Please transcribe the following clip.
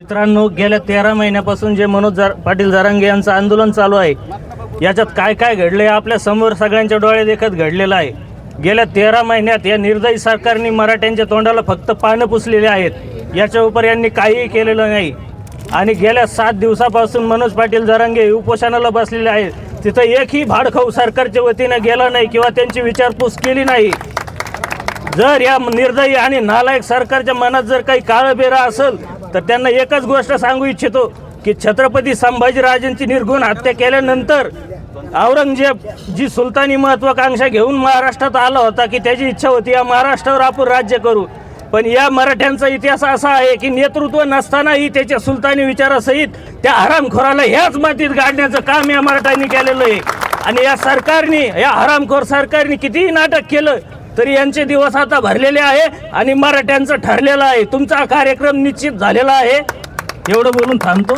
मित्रांनो गेल्या तेरा महिन्यापासून जे मनोज जार पाटील जरांगे यांचं आंदोलन चालू आहे याच्यात काय काय घडलंय आपल्यासमोर सगळ्यांच्या डोळे देखत घडलेलं आहे. गेल्या तेरा महिन्यात या निर्दयी सरकारने मराठ्यांच्या तोंडाला फक्त पानं पुसलेली आहेत. याच्या उपर यांनी काहीही केलेलं नाही. आणि गेल्या सात दिवसापासून मनोज पाटील जरांगे उपोषणाला बसलेले आहेत. तिथं एकही भाडखाऊ सरकारच्या वतीनं गेला नाही किंवा त्यांची विचारपूस केली नाही. जर या निर्दयी आणि नालायक सरकारच्या मनात जर काही काळबेरा असेल तर त्यांना एकच गोष्ट सांगू इच्छितो की छत्रपती संभाजीराजेंची निर्गुण हत्या केल्यानंतर औरंगजेब जी सुलतानी महत्वाकांक्षा घेऊन महाराष्ट्रात आला होता की त्याची इच्छा होती या महाराष्ट्रावर आपण राज्य करू. पण या मराठ्यांचा इतिहास असा आहे की नेतृत्व नसतानाही त्याच्या सुलतानी विचारासहित त्या हरामखोराला ह्याच मातीत गाडण्याचं काम या मराठ्यांनी केलेलं आहे. आणि या सरकारने या हरामखोर सरकारने कितीही नाटक केलं तरी यांचे दिवस आता भरलेले आहे आणि मराठ्यांचं ठरलेलं आहे. तुमचा कार्यक्रम निश्चित झालेला आहे. एवढं बोलून थांबतो.